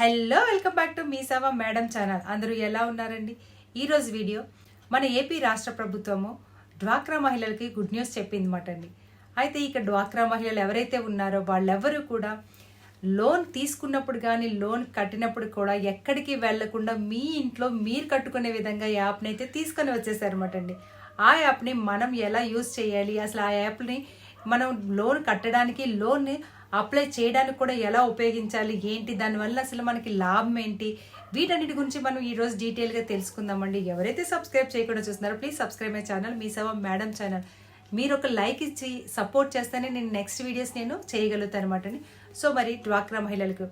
Hello welcome back to మీ సేవ madam channel. అందరూ ఎలా ఉన్నారండి? ఈరోజు వీడియో మన ఏపీ రాష్ట్ర ప్రభుత్వము డ్వాక్రా మహిళలకి గుడ్ న్యూస్ చెప్పిందన్నమాట అండి అయితే ఇక డ్వాక్రా మహిళలు ఎవరైతే ఉన్నారో వాళ్ళెవరూ కూడా లోన్ తీసుకున్నప్పుడు కానీ లోన్ కట్టినప్పుడు కూడా ఎక్కడికి వెళ్ళకుండా మీ ఇంట్లో మీరు కట్టుకునే విధంగా యాప్ని అయితే తీసుకొని వచ్చేసారన్నమాట అండి ఆ యాప్ని మనం ఎలా యూజ్ చేయాలి? అసలు ఆ యాప్ని మనం లోన్ కట్టడానికి లోన్ని అప్లై చేయడానికి కూడా ఎలా ఉపయోగించాలి? ఏంటి? దానివల్ల అసలు మనకి లాభం ఏంటి? వీటన్నిటి గురించి మనం ఈరోజు డీటెయిల్గా తెలుసుకుందామండి. ఎవరైతే సబ్స్క్రైబ్ చేయకుండా చూస్తున్నారో ప్లీజ్ సబ్స్క్రైబ్ మై ఛానల్ మీ సవ మేడం ఛానల్ మీరు ఒక లైక్ ఇచ్చి సపోర్ట్ చేస్తేనే నేను నెక్స్ట్ వీడియోస్ నేను చేయగలుగుతాను అనమాట సో మరి డ్వాక్రా మహిళలకు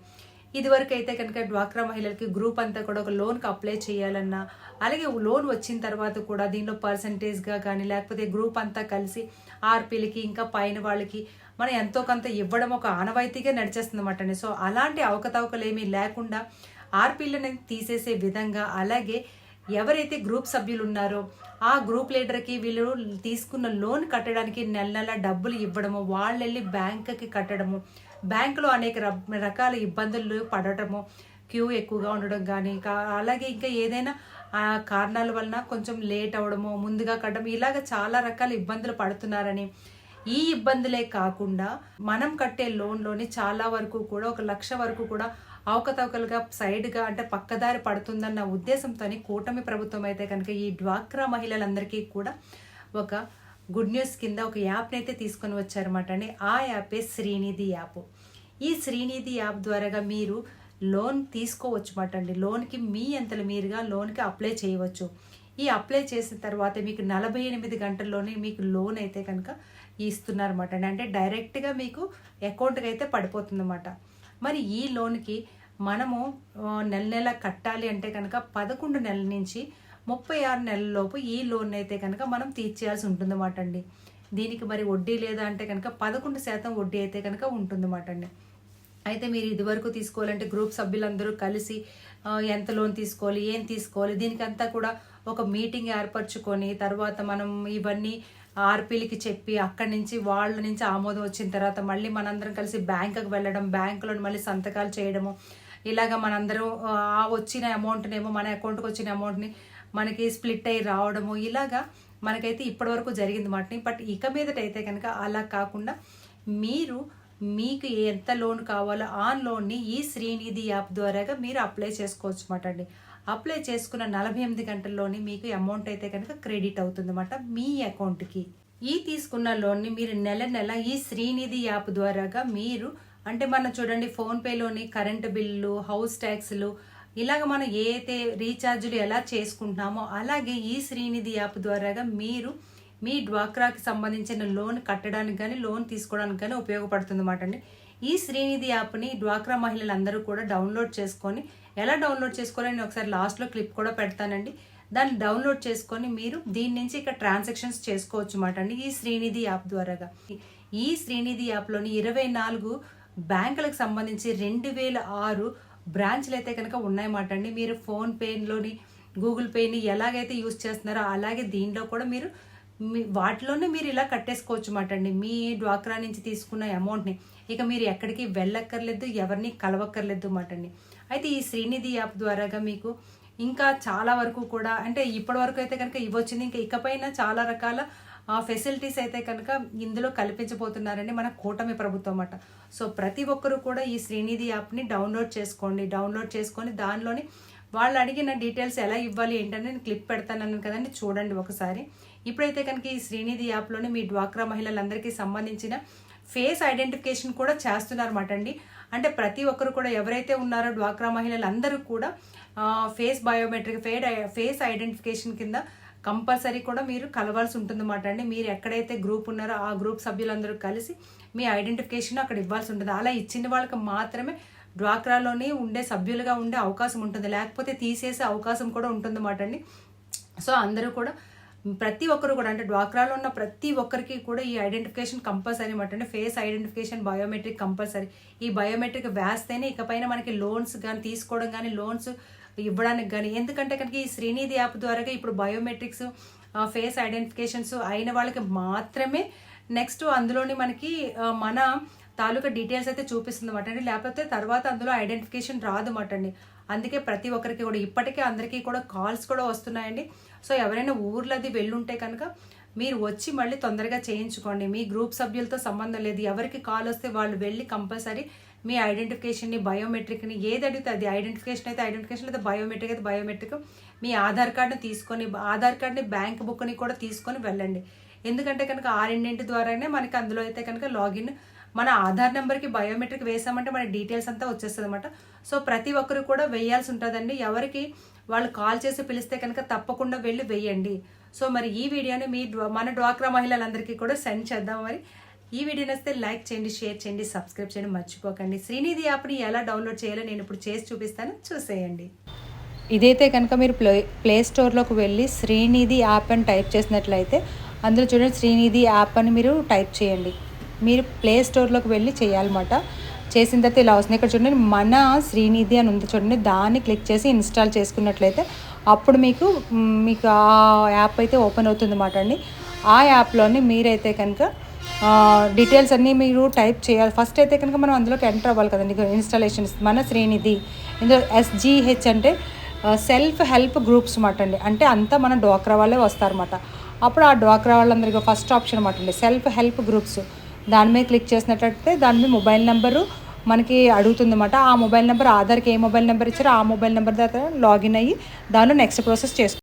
ఇదివరకు అయితే కనుక డ్వాక్రా మహిళలకి గ్రూప్ అంతా కూడా ఒక లోన్కి అప్లై చేయాలన్నా అలాగే లోన్ వచ్చిన తర్వాత కూడా దీనిలో పర్సంటేజ్గా కానీ లేకపోతే గ్రూప్ అంతా కలిసి ఆర్పీలకి ఇంకా పైన వాళ్ళకి మనం ఎంతో కొంత ఇవ్వడం ఒక ఆనవాయితీగా నడిచేస్తుంది అన్నమాట సో అలాంటి అవకతవకలు ఏమీ లేకుండా ఆర్పీలను తీసేసే విధంగా అలాగే ఎవరైతే గ్రూప్ సభ్యులు ఉన్నారో ఆ గ్రూప్ లీడర్కి వీళ్ళు తీసుకున్న లోన్ కట్టడానికి నెల నెల డబ్బులు ఇవ్వడము వాళ్ళు వెళ్ళి బ్యాంకుకి కట్టడము బ్యాంకులో అనేక రకాల ఇబ్బందులు పడటము క్యూ ఎక్కువగా ఉండడం కానీ కా- అలాగే ఇంకా ఏదైనా ఆ కారణాల వలన కొంచెం లేట్ అవ్వడము ముందుగా కట్టడం ఇలాగ చాలా రకాల ఇబ్బందులు పడుతున్నారని. ఈ ఇబ్బందులే కాకుండా మనం కట్టే లోన్లోని చాలా వరకు కూడా ఒక లక్ష వరకు కూడా అవకతవకలుగా సైడ్గా అంటే పక్కదారి పడుతుందన్న ఉద్దేశంతో కూటమి ప్రభుత్వం అయితే కనుక ఈ డ్వాక్రా మహిళలందరికీ కూడా ఒక గుడ్ న్యూస్ కింద ఒక యాప్ని అయితే తీసుకొని వచ్చారన్నమాట అండి. ఆ యాపే శ్రీనిధి యాప్. ఈ శ్రీనిధి యాప్ ద్వారాగా మీరు లోన్ తీసుకోవచ్చు మాట అండి. లోన్కి మీ అంతలు మీరుగా లోన్కి అప్లై చేయవచ్చు. ఈ అప్లై చేసిన తర్వాత మీకు నలభై ఎనిమిది గంటల్లోనే మీకు లోన్ అయితే కనుక ఇస్తున్నారన్నమాట అండి. అంటే డైరెక్ట్గా మీకు అకౌంట్కి అయితే పడిపోతుందన్నమాట. మరి ఈ లోన్కి మనము నెల నెల కట్టాలి అంటే కనుక పదకొండు నెలల నుంచి ముప్పై ఆరు నెలలలోపు ఈ లోన్ అయితే కనుక మనం తీర్చేయాల్సి ఉంటుందన్నమాట అండి దీనికి మరి వడ్డీ లేదా అంటే కనుక పదకొండు శాతం వడ్డీ అయితే కనుక ఉంటుందన్నమాట అండి అయితే మీరు ఇదివరకు తీసుకోవాలంటే గ్రూప్ సభ్యులందరూ కలిసి ఎంత లోన్ తీసుకోవాలి ఏం తీసుకోవాలి దీనికంతా కూడా ఒక మీటింగ్ ఏర్పరచుకొని తర్వాత మనం ఇవన్నీ ఆర్పీలకి చెప్పి అక్కడి నుంచి వాళ్ళ నుంచి ఆమోదం వచ్చిన తర్వాత మళ్ళీ మనందరం కలిసి బ్యాంకుకి వెళ్ళడం బ్యాంకులో మళ్ళీ సంతకాలు చేయడము. ఇలాగ మనందరం ఆ వచ్చిన అమౌంట్నేమో మన అకౌంట్కి వచ్చిన అమౌంట్ని మనకి స్ప్లిట్ అయ్యి రావడము ఇలాగా మనకైతే ఇప్పటివరకు జరిగింది మాట బట్ ఇక మీదట అయితే కనుక అలా కాకుండా మీరు మీకు ఎంత లోన్ కావాలో ఆ లోన్ని ఈ శ్రీనిధి యాప్ ద్వారాగా మీరు అప్లై చేసుకోవచ్చు అన్నమాట అండి. అప్లై చేసుకున్న నలభై ఎనిమిది గంటల్లోని మీకు అమౌంట్ అయితే కనుక క్రెడిట్ అవుతుంది అన్నమాట మీ అకౌంట్కి ఈ తీసుకున్న లోన్ని మీరు నెల నెల ఈ శ్రీనిధి యాప్ ద్వారాగా మీరు అంటే మనం చూడండి ఫోన్పేలోని కరెంటు బిల్లు హౌస్ ట్యాక్స్లు ఇలాగ మనం ఏతే అయితే రీఛార్జులు ఎలా చేసుకుంటున్నామో అలాగే ఈ శ్రీనిధి యాప్ ద్వారాగా మీరు మీ డ్వాక్రాకి సంబంధించిన లోన్ కట్టడానికి కానీ లోన్ తీసుకోవడానికి కానీ ఉపయోగపడుతుంది అన్నమాట అండి. ఈ శ్రీనిధి యాప్ని డ్వాక్రా మహిళలందరూ కూడా డౌన్లోడ్ చేసుకొని ఎలా డౌన్లోడ్ చేసుకోవాలని నేను ఒకసారి లాస్ట్లో క్లిప్ కూడా పెడతానండి. దాన్ని డౌన్లోడ్ చేసుకొని మీరు దీని నుంచి ఇక్కడ ట్రాన్సాక్షన్స్ చేసుకోవచ్చు అన్నమాట అండి ఈ శ్రీనిధి యాప్ ద్వారాగా. ఈ శ్రీనిధి యాప్లోని ఇరవై నాలుగు బ్యాంకులకు సంబంధించి రెండు వేల ఆరు బ్రాంచ్లు అయితే కనుక ఉన్నాయన్నమాట అండి. మీరు ఫోన్పేలోని గూగుల్ పేని ఎలాగైతే యూస్ చేస్తున్నారో అలాగే దీనిలో కూడా మీరు మీ వాటిలోనే మీరు ఇలా కట్టేసుకోవచ్చు మాట అండి. మీ డ్వాక్రా నుంచి తీసుకున్న అమౌంట్ని. ఇక మీరు ఎక్కడికి వెళ్ళక్కర్లేదు ఎవరిని కలవక్కర్లేదు మాట అండి. అయితే ఈ శ్రీనిధి యాప్ ద్వారాగా మీకు ఇంకా చాలా వరకు కూడా అంటే ఇప్పటి వరకు అయితే కనుక ఇవ్వచ్చింది. ఇంకా ఇకపైన చాలా రకాల ఫెసిలిటీస్ అయితే కనుక ఇందులో కల్పించబోతున్నారని మన కూటమి ప్రభుత్వం అన్నమాట సో ప్రతి ఒక్కరూ కూడా ఈ శ్రీనిధి యాప్ని డౌన్లోడ్ చేసుకోండి డౌన్లోడ్ చేసుకొని దానిలోని వాళ్ళు అడిగిన డీటెయిల్స్ ఎలా ఇవ్వాలి ఏంటని నేను క్లిప్ పెడతానన్నాను కదండి చూడండి ఒకసారి. ఇప్పుడైతే కనుక ఈ శ్రీనిధి యాప్లోని మీ డ్వాక్రా మహిళలందరికీ సంబంధించిన ఫేస్ ఐడెంటిఫికేషన్ కూడా చేస్తున్నారన్నమాట అండి. అంటే ప్రతి ఒక్కరు కూడా ఎవరైతే ఉన్నారో డ్వాక్రా మహిళలందరూ కూడా face biometric fade face identification కింద కంపల్సరీ కూడా మీరు కలవాల్సి ఉంటుందన్నమాట అండి. మీరు ఎక్కడైతే గ్రూప్ ఉన్నారో ఆ గ్రూప్ సభ్యులందరూ కలిసి మీ ఐడెంటిఫికేషన్ అక్కడ ఇవ్వాల్సి ఉంటుంది. అలా ఇచ్చిన వాళ్ళకి మాత్రమే డ్వాక్రాలోనే ఉండే సభ్యులుగా ఉండే అవకాశం ఉంటుంది. లేకపోతే తీసేసే అవకాశం కూడా ఉంటుందన్నమాట అండి. సో అందరూ కూడా ప్రతి ఒక్కరు కూడా అంటే డ్వాక్రాలో ఉన్న ప్రతి ఒక్కరికి కూడా ఈ ఐడెంటిఫికేషన్ కంపల్సరీ అనమాట అంటే ఫేస్ ఐడెంటిఫికేషన్ బయోమెట్రిక్ కంపల్సరీ ఈ బయోమెట్రిక్ వేస్తేనే ఇకపైన మనకి లోన్స్ కానీ తీసుకోవడం కానీ లోన్స్ ఇవ్వడానికి కానీ ఎందుకంటే కనుక ఈ శ్రీనిధి యాప్ ద్వారాగా ఇప్పుడు బయోమెట్రిక్స్ ఫేస్ ఐడెంటిఫికేషన్స్ అయిన వాళ్ళకి మాత్రమే నెక్స్ట్ అందులోని మనకి మన తాలూకా డీటెయిల్స్ అయితే చూపిస్తుంది అనమాట అండి. లేకపోతే తర్వాత అందులో ఐడెంటిఫికేషన్ రాదు అన్నమాట అండి. అందుకే ప్రతి ఒక్కరికి కూడా ఇప్పటికే అందరికీ కూడా కాల్స్ కూడా వస్తున్నాయండి. సో ఎవరైనా ఊర్లది వెళ్ళుంటే కనుక మీరు వచ్చి మళ్ళీ తొందరగా చేయించుకోండి. మీ గ్రూప్ సభ్యులతో సంబంధం లేదు. ఎవరికి కాల్ వస్తే వాళ్ళు వెళ్ళి కంపల్సరీ మీ ఐడెంటిఫికేషన్ని బయోమెట్రిక్ని ఏది అడిగితే అది ఐడెంటిఫికేషన్ అయితే ఐడెంటిఫికేషన్ అయితే బయోమెట్రిక్ అయితే బయోమెట్రిక్ మీ ఆధార్ కార్డుని తీసుకొని ఆధార్ కార్డ్ని బ్యాంక్ బుక్ని కూడా తీసుకొని వెళ్ళండి. ఎందుకంటే కనుక ఆ ద్వారానే మనకి అందులో అయితే కనుక లాగిన్ మన ఆధార్ నెంబర్కి బయోమెట్రిక్ వేసామంటే మన డీటెయిల్స్ అంతా వచ్చేస్తుంది అనమాట సో ప్రతి ఒక్కరు కూడా వేయాల్సి ఉంటుందండి. ఎవరికి వాళ్ళు కాల్ చేసి పిలిస్తే కనుక తప్పకుండా వెళ్ళి వేయండి. సో మరి ఈ వీడియోని మీ డ్వా- మన డ్వాక్రా మహిళలందరికీ కూడా సెండ్ చేద్దాం మరి. ఈ వీడియో నచ్చితే లైక్ చేయండి షేర్ చేయండి సబ్స్క్రైబ్ చేయండి. మర్చిపోకండి. శ్రీనిధి యాప్ని ఎలా డౌన్లోడ్ చేయాలో నేను ఇప్పుడు చేసి చూపిస్తాను. చూసేయండి. ఇదైతే కనుక మీరు ప్లే ప్లే స్టోర్లోకి వెళ్ళి శ్రీనిధి యాప్ అని టైప్ చేసినట్లయితే అందులో చూడండి శ్రీనిధి యాప్ అని మీరు టైప్ చేయండి. మీరు ప్లే స్టోర్లోకి వెళ్ళి చేయాలన్నమాట. చేసిన తర్వాత ఇలా వస్తుంది. ఇక్కడ చూడండి మన శ్రీనిధి అని ఉంది చూడండి. దాన్ని క్లిక్ చేసి ఇన్స్టాల్ చేసుకున్నట్లయితే అప్పుడు మీకు మీకు ఆ యాప్ అయితే ఓపెన్ అవుతుంది అన్నమాట అండి. ఆ యాప్లోని మీరైతే కనుక డీటెయిల్స్ అన్నీ మీరు టైప్ చేయాలి. ఫస్ట్ అయితే కనుక మనం అందులోకి ఎంటర్ అవ్వాలి కదండి. ఇన్స్టాలేషన్స్ మన శ్రీనిధి ఇందులో ఎస్జీహెచ్ అంటే సెల్ఫ్ హెల్ప్ గ్రూప్స్ మాట అండి. అంటే అంతా మన డోక్రా వాళ్ళే వస్తారన్నమాట. అప్పుడు ఆ డోక్రా వాళ్ళందరికీ ఫస్ట్ ఆప్షన్ అనమాట అండి. సెల్ఫ్ హెల్ప్ గ్రూప్స్ దాని మీద క్లిక్ చేసినట్టయితే దాని మీద మొబైల్ నెంబరు మనకి అడుగుతుందన్నమాట. ఆ మొబైల్ నెంబర్ ఆధార్కి ఏ మొబైల్ నెంబర్ ఇచ్చారో ఆ మొబైల్ నెంబర్ దగ్గర లాగిన్ అయ్యి దానిలో నెక్స్ట్ ప్రాసెస్ చేసుకో